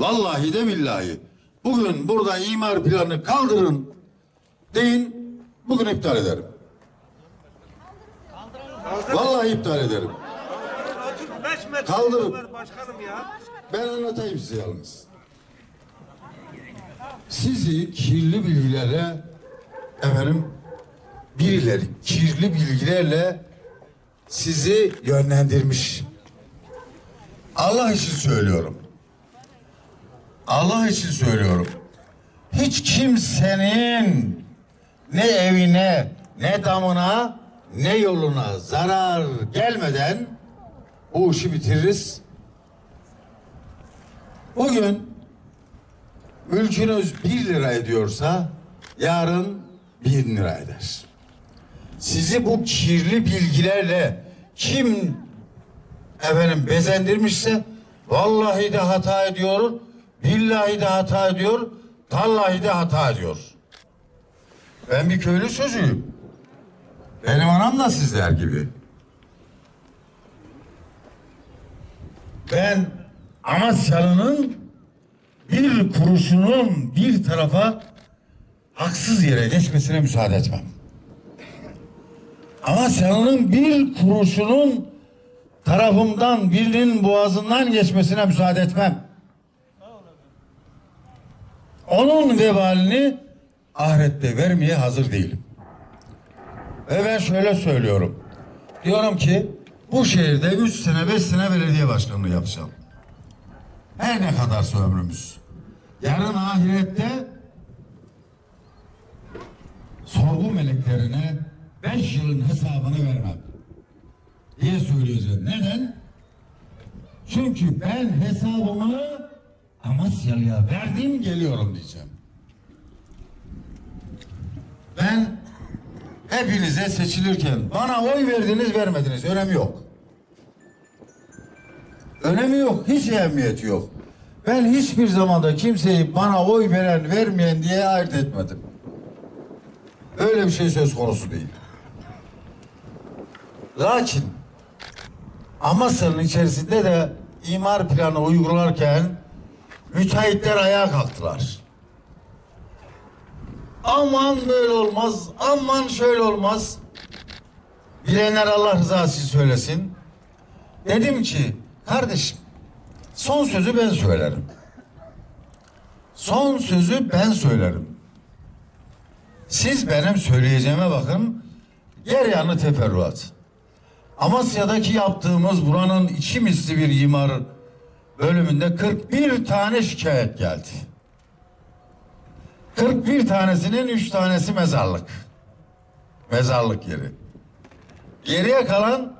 Vallahi de billahi. Bugün burada imar planını kaldırın deyin. Bugün iptal ederim. Vallahi iptal ederim. Kaldırın. Ben anlatayım size yalnız. Sizi kirli bilgilerle efendim birileri kirli bilgilerle sizi yönlendirmiş. Allah için söylüyorum. Allah için söylüyorum. Hiç kimsenin ne evine, ne damına, ne yoluna zarar gelmeden bu işi bitiririz. Bugün mülkünüz bir lira ediyorsa yarın bin lira eder. Sizi bu kirli bilgilerle kim efendim bezendirmişse vallahi de hata ediyor, billahi de hata ediyor, tallahi de hata ediyor. Ben bir köylü çocuğuyum. Benim anam da sizler gibi. Ben Amasyalı'nın bir kuruşunun bir tarafa haksız yere geçmesine müsaade etmem. Amasyalı'nın bir kuruşunun tarafımdan birinin boğazından geçmesine müsaade etmem. Onun vebalini ahirette vermeye hazır değilim. Ve ben şöyle söylüyorum. Diyorum ki bu şehirde üç sene beş sene belediye başkanlığı yapacağım. Her ne kadarsa ömrümüz. Yarın ahirette sorgu meleklerine beş yılın hesabını vermem. Diye söyleyeceğim. Neden? Çünkü ben hesabımı Amasyalı'ya verdim geliyorum diyeceğim. Ben hepinize seçilirken bana oy verdiniz vermediniz önemi yok. Önemi yok. Hiç ehemmiyeti yok. Ben hiçbir zamanda kimseyi bana oy veren vermeyen diye ayırt etmedim. Öyle bir şey söz konusu değil. Lakin Amasya'nın içerisinde de imar planı uygularken müteahhitler ayağa kalktılar. Aman böyle olmaz, aman şöyle olmaz. Bilenler Allah rızası söylesin. Dedim ki kardeşim son sözü ben söylerim. Son sözü ben söylerim. Siz benim söyleyeceğime bakın. Yer yanı teferruat. Amasya'daki yaptığımız buranın iki misli bir imar bölümünde 41 tane şikayet geldi. 41 tanesinin 3 tanesi mezarlık. Mezarlık yeri. Geriye kalan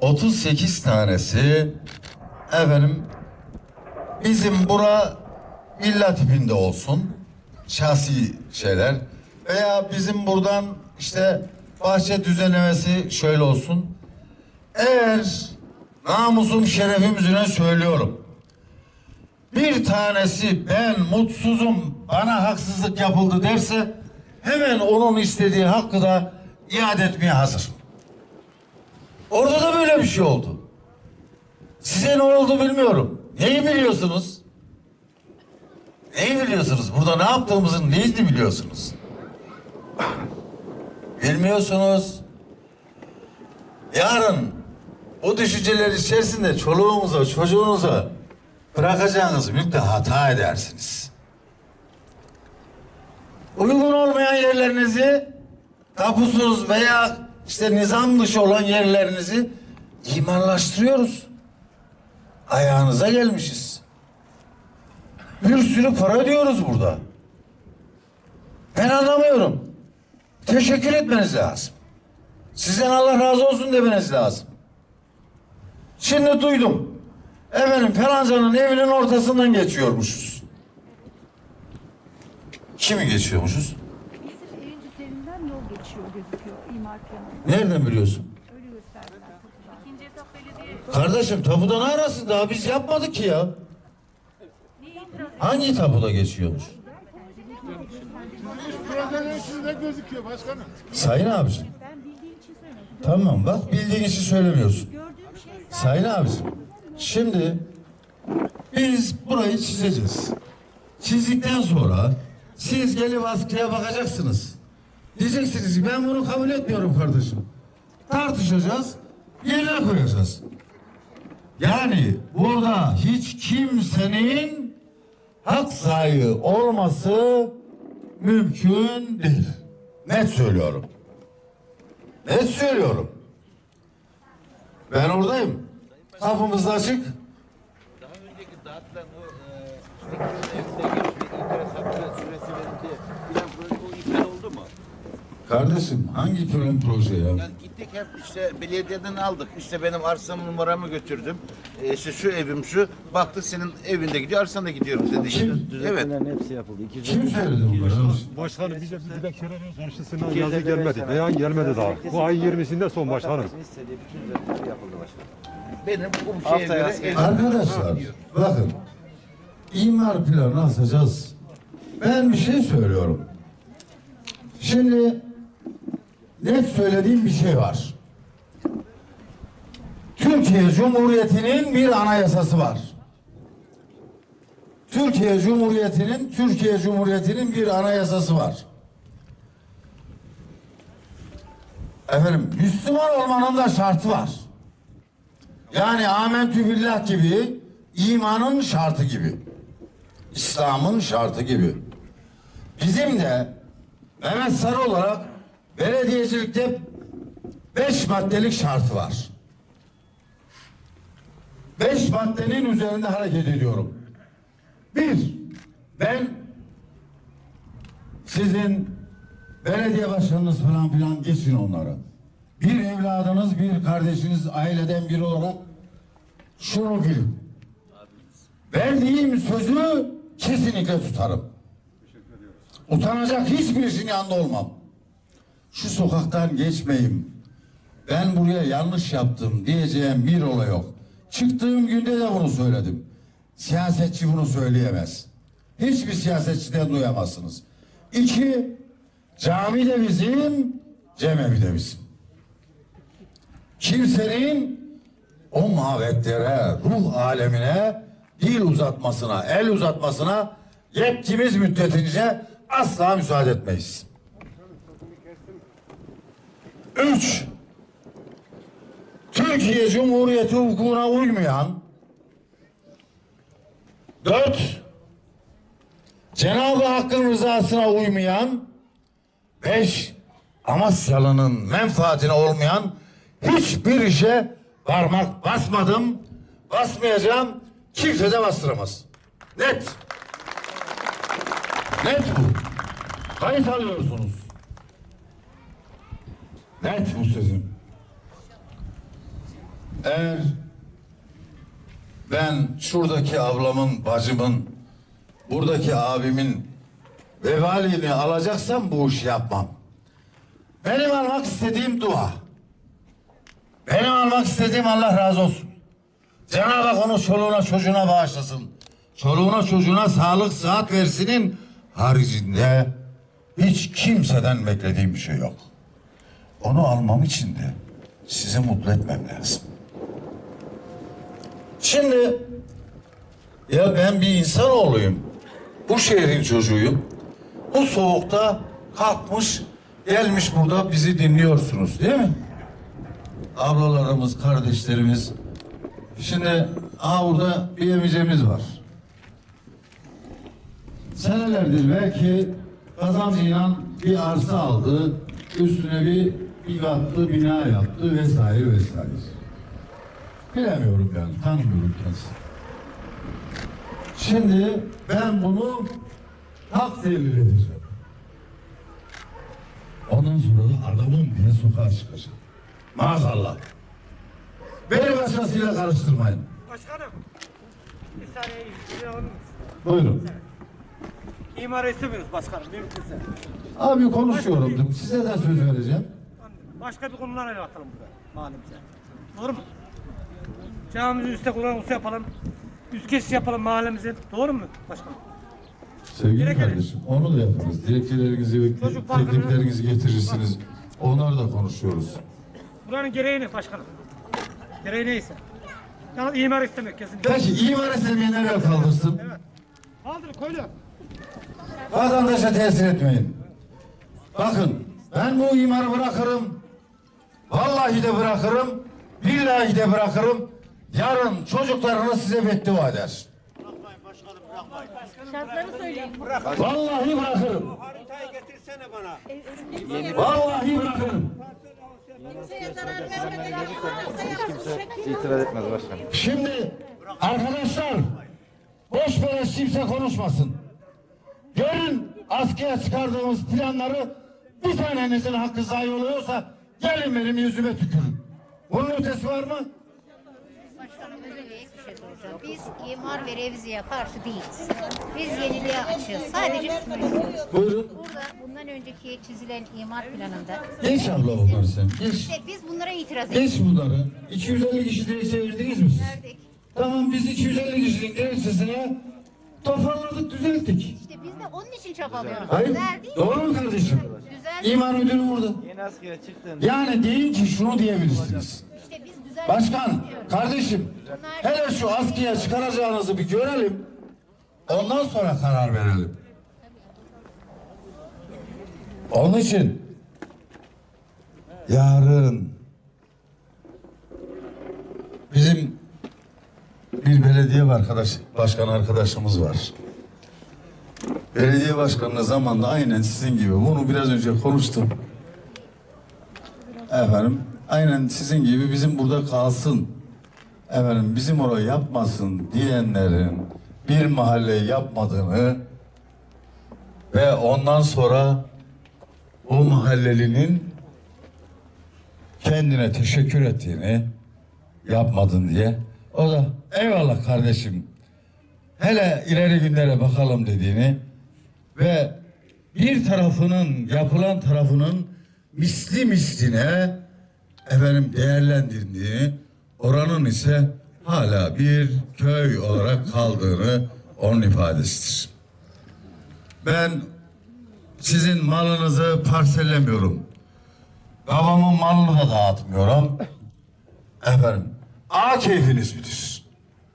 38 tanesi efendim bizim bura villa tipinde olsun. Şahsi şeyler. Veya bizim buradan işte bahçe düzenlemesi şöyle olsun. Eğer namusum şerefim üzerine söylüyorum. Bir tanesi ben mutsuzum bana haksızlık yapıldı derse hemen onun istediği hakkı da iade etmeye hazır. Orada da böyle bir şey oldu. Size ne oldu bilmiyorum. Neyi biliyorsunuz? Neyi biliyorsunuz? Burada ne yaptığımızın neyini biliyorsunuz? Bilmiyorsunuz. Yarın o düşünceler içerisinde çoluğunuza, çocuğunuza bırakacağınız mülkte hata edersiniz. Uygun olmayan yerlerinizi tapusuz veya işte nizam dışı olan yerlerinizi imarlaştırıyoruz. Ayağınıza gelmişiz. Bir sürü para ödüyoruz burada. Ben anlamıyorum. Teşekkür etmeniz lazım. Sizden Allah razı olsun demeniz lazım. Şimdi duydum. Efendim falancanın evinin ortasından geçiyormuşuz. Kimi geçiyormuşuz? Bizim evin üzerinden yol geçiyor gözüküyor imar planında. Nereden biliyorsun? Öyle gösterdiler. İkinci etap belediye Kardeşim tapuda ne arasın daha biz yapmadık ki ya. Hangi tapuda geçiyormuş? Projenin üstünde gözüküyor başkanım. Sayın abiciğim. Ben bildiğim için söyledim. Tamam bak bildiğin için söylemiyorsun. Sayın abiciğim. Şimdi Biz burayı çizeceğiz. Çizdikten sonra siz gelip askıya bakacaksınız. Diyeceksiniz ki ben bunu kabul etmiyorum kardeşim. Tartışacağız, yerine koyacağız. Yani burada hiç kimsenin hak sahibi olması mümkün değil. Net söylüyorum. Net söylüyorum. Ben oradayım. Kapımız da açık. Daha önceki dağıtılan o e, süresi verildi. Plan proje o iptal oldu mu? Kardeşim hangi plan proje ya? Yani gittik hep işte belediyeden aldık. İşte benim arsam numaramı götürdüm. E, işte şu evim şu. Baktık senin evinde gidiyor, arsan da gidiyorum dedi. Kim? Evet. hepsi yapıldı. İki Kim söyledi bunları? Başkanım bize bir dilekçelerin karşısına yazı gelmedi. Beyan gelmedi daha. Bu ayın 20'sinde son başkanım. istediği bütün düzenlemeler yapıldı başkanım. Benim bu şeye Haftaya göre Arkadaşlar bakın imar planı asacağız. Ben bir şey söylüyorum. Şimdi net söylediğim bir şey var. Türkiye Cumhuriyeti'nin bir anayasası var. Türkiye Cumhuriyeti'nin Türkiye Cumhuriyeti'nin bir anayasası var. Efendim Müslüman olmanın da şartı var. Yani amentü billah gibi imanın şartı gibi. İslam'ın şartı gibi. Bizim de Mehmet Sarı olarak belediyecilikte beş maddelik şartı var. Beş maddenin üzerinde hareket ediyorum. Bir, ben sizin belediye başkanınız falan filan geçin onlara. Bir evladınız, bir kardeşiniz aileden biri olarak şunu bilin. Verdiğim sözü kesinlikle tutarım. Utanacak hiçbirisinin yanında olmam. Şu sokaktan geçmeyeyim. Ben buraya yanlış yaptım diyeceğim bir olay yok. Çıktığım günde de bunu söyledim. Siyasetçi bunu söyleyemez. Hiçbir siyasetçiden duyamazsınız. İki, cami de bizim, cemevi de bizim. Kimsenin o mabetlere, ruh alemine dil uzatmasına, el uzatmasına yetkimiz müddetince asla müsaade etmeyiz. Üç, Türkiye Cumhuriyeti hukukuna uymayan, dört, Cenab-ı Hakk'ın rızasına uymayan, beş, Amasyalı'nın menfaatine olmayan hiçbir işe parmak basmadım, basmayacağım, kimse de bastıramaz. Net. Net bu. Kayıt alıyorsunuz. Net bu sözüm. Eğer ben şuradaki ablamın, bacımın, buradaki abimin vebalini alacaksam bu işi yapmam. Benim almak istediğim dua. Benim almak istediğim Allah razı olsun. Cenab-ı Hak onu çoluğuna çocuğuna bağışlasın. Çoluğuna çocuğuna sağlık sıhhat versinin haricinde hiç kimseden beklediğim bir şey yok. Onu almam için de sizi mutlu etmem lazım. Şimdi ya ben bir insanoğluyum. Bu şehrin çocuğuyum. Bu soğukta kalkmış gelmiş burada bizi dinliyorsunuz değil mi? Ablalarımız, kardeşlerimiz. Şimdi aha burada bir emicemiz var. Senelerdir belki kazancıyla bir arsa aldı, üstüne bir bir katlı bina yaptı vesaire vesaire. Bilemiyorum yani, tanımıyorum kendisini. Şimdi ben bunu hak devir edeceğim. Ondan sonra da adamım diye sokağa çıkacağım. Maazallah. Beni başkasıyla karıştırmayın. Başkanım. Bir saniye izliyorum. Buyurun. İmar istemiyoruz başkanım mümkünse. Abi konuşuyorum. Size de söz vereceğim. Başka bir konulara el atalım burada mahallemize. Doğru mu? Camimizin üstte kullanılması yapalım. Üst geçiş yapalım mahallemizin. Doğru mu başkanım? Sevgili yok. kardeşim onu da yaparız. Dilekçelerinizi tekliflerinizi getirirsiniz. Onları da konuşuyoruz. Buranın gereği ne başkanım? Gereği neyse. Yalnız imar istemek kesinlikle. Peki imar istemeyenler el kaldırsın. Kaldır köylü. Vatandaşa tesir etmeyin. Bakın ben bu imarı bırakırım. Vallahi de bırakırım. Billahi de bırakırım. Yarın çocuklarını size beddua eder. Şartları söyleyin. Vallahi bırakırım. Vallahi bırakırım. İtiraz etmez başkanım. Şimdi arkadaşlar boş beleş kimse konuşmasın. Görün askıya çıkardığımız planları bir tanenizin hakkı zayi oluyorsa gelin benim yüzüme tükürün. Bunun ötesi var mı? Başkanım şey. Biz imar ve reviziye karşı değiliz. Biz yeniliğe açığız. Sadece. Buyurun. Burada bundan önceki çizilen imar planında Geç abla bunları sen. Geç. işte biz bunlara itiraz ettik. Geç bunları. 250 kişi diye çevirdiniz mi siz? Verdik. Tamam biz 250 kişinin gerekçesine toparladık düzelttik. İşte biz de onun için çabalıyoruz. Hayır. Güzel değil mi? Doğru mu kardeşim? İmar müdürü burada. Yeni askere çıktığında Yani deyin ki şunu diyebilirsiniz. İşte biz güzel Başkan, kardeşim, hele şu askıya çıkaracağınızı bir görelim. Ondan sonra karar verelim. Onun için yarın bizim bir belediye arkadaş, başkan arkadaşımız var. Belediye başkanlığı zamanında aynen sizin gibi bunu biraz önce konuştum. Efendim aynen sizin gibi bizim burada kalsın. Efendim bizim orayı yapmasın diyenlerin bir mahalle yapmadığını ve ondan sonra o mahallelinin kendine teşekkür ettiğini yapmadın diye o da eyvallah kardeşim hele ileri günlere bakalım dediğini ve bir tarafının yapılan tarafının misli misline efendim değerlendirdiğini oranın ise hala bir köy olarak kaldığını onun ifadesidir. Ben sizin malınızı parsellemiyorum. Babamın malını da dağıtmıyorum. Efendim, A keyfiniz bilir.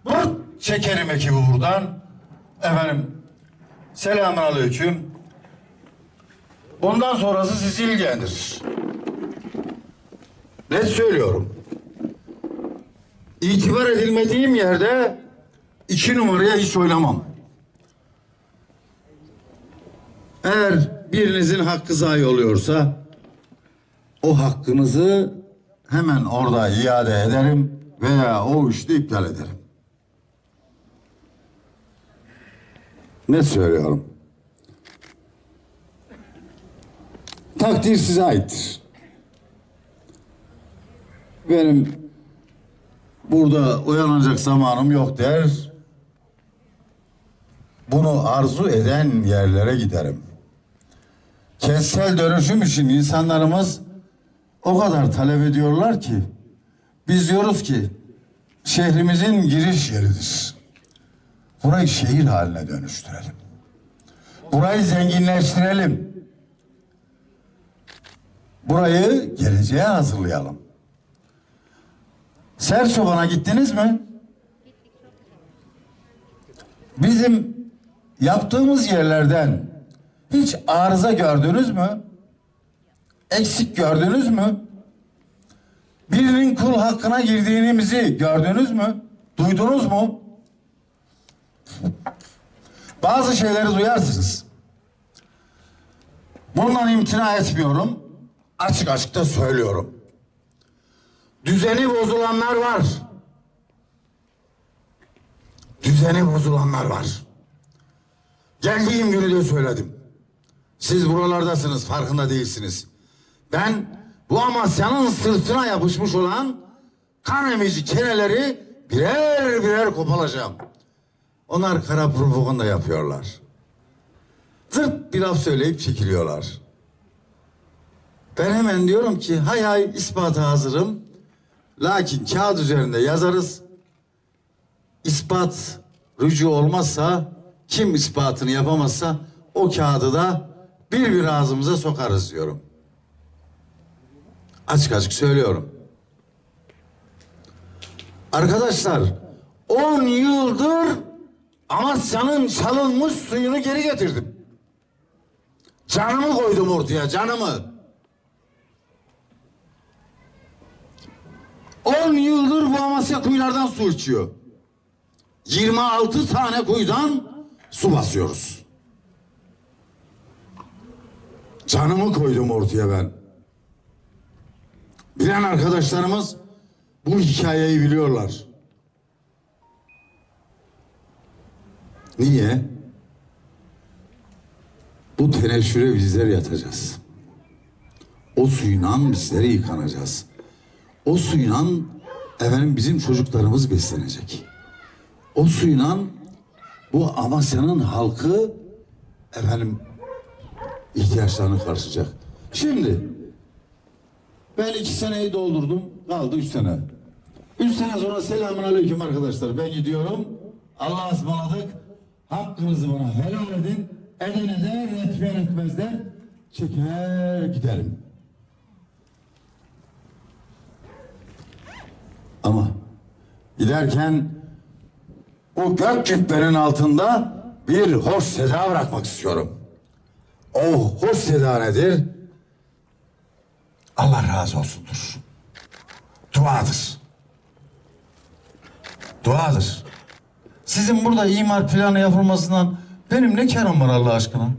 Bırt çekerim ekibi buradan. Efendim, selamun aleyküm. Bundan sonrası sizi ilgilendirir. Net söylüyorum. İtibar edilmediğim yerde iki numaraya hiç oynamam. Eğer birinizin hakkı zayi oluyorsa o hakkınızı hemen orada iade ederim veya o işte iptal ederim. Ne söylüyorum? Takdir size aittir. Benim burada uyanacak zamanım yok der. Bunu arzu eden yerlere giderim. Kentsel dönüşüm için insanlarımız o kadar talep ediyorlar ki biz diyoruz ki şehrimizin giriş yeridir. Burayı şehir haline dönüştürelim. Burayı zenginleştirelim. Burayı geleceğe hazırlayalım. Serçoban'a gittiniz mi? Bizim yaptığımız yerlerden hiç arıza gördünüz mü? Eksik gördünüz mü? Birinin kul hakkına girdiğimizi gördünüz mü? Duydunuz mu? Bazı şeyleri duyarsınız. Bundan imtina etmiyorum. Açık açık da söylüyorum. Düzeni bozulanlar var. Düzeni bozulanlar var. Geldiğim günü de söyledim. Siz buralardasınız, farkında değilsiniz. Ben bu Amasya'nın sırtına yapışmış olan kan emici keneleri birer birer kopalacağım. Onlar kara propaganda yapıyorlar. Zırt bir laf söyleyip çekiliyorlar. Ben hemen diyorum ki hay hay ispata hazırım. Lakin kağıt üzerinde yazarız. İspat rücu olmazsa kim ispatını yapamazsa o kağıdı da bir bir ağzımıza sokarız diyorum. Açık açık söylüyorum. Arkadaşlar 10 yıldır Amasya'nın çalınmış suyunu geri getirdim. Canımı koydum ortaya canımı. 10 yıldır bu Amasya kuyulardan su içiyor. 26 tane kuyudan su basıyoruz. Canımı koydum ortaya ben. Bilen arkadaşlarımız bu hikayeyi biliyorlar. Niye? Bu teneşüre bizler yatacağız. O suyla bizleri yıkanacağız. O suyla efendim bizim çocuklarımız beslenecek. O suyla bu Amasya'nın halkı efendim ihtiyaçlarını karşılayacak. Şimdi ben iki seneyi doldurdum. Kaldı üç sene. Üç sene sonra selamun aleyküm arkadaşlar. Ben gidiyorum. Allah'a ısmarladık. Hakkınızı bana helal edin. Edene de retmen etmezler. Çeker giderim. Ama giderken o gök cübbenin altında bir hoş seda bırakmak istiyorum. O hoş seda nedir? Allah razı olsundur. Duadır. Duadır. Sizin burada imar planı yapılmasından benim ne karım var Allah aşkına?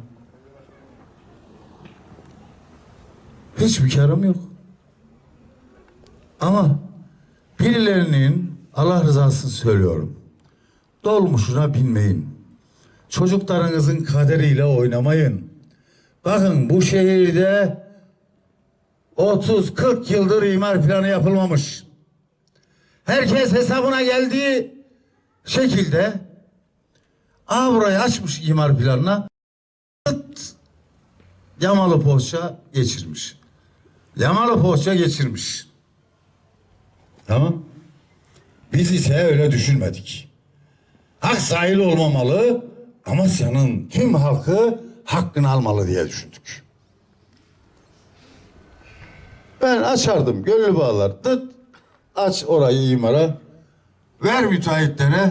Hiçbir karım yok. Ama birilerinin Allah rızasını söylüyorum. Dolmuşuna binmeyin. Çocuklarınızın kaderiyle oynamayın. Bakın bu şehirde 30-40 yıldır imar planı yapılmamış. Herkes hesabına geldiği şekilde Aa burayı açmış imar planına yamalı poğaça geçirmiş. Yamalı poğaça geçirmiş. Tamam. Biz ise öyle düşünmedik. Hak sahibi olmamalı, Amasya'nın tüm halkı hakkını almalı diye düşündük. Ben açardım gönlü bağlar. Tıt, aç orayı imara. Ver müteahhitlere.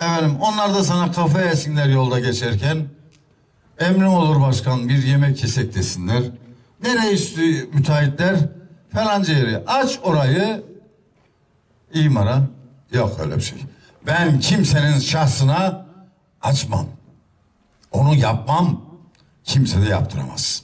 Efendim onlar da sana kafa yesinler yolda geçerken. Emrim olur başkan bir yemek yesek desinler. Nereye üstü müteahhitler? Falanca yere. Aç orayı imara. Yok öyle bir şey. Ben kimsenin şahsına açmam. Onu yapmam. Kimse de yaptıramaz.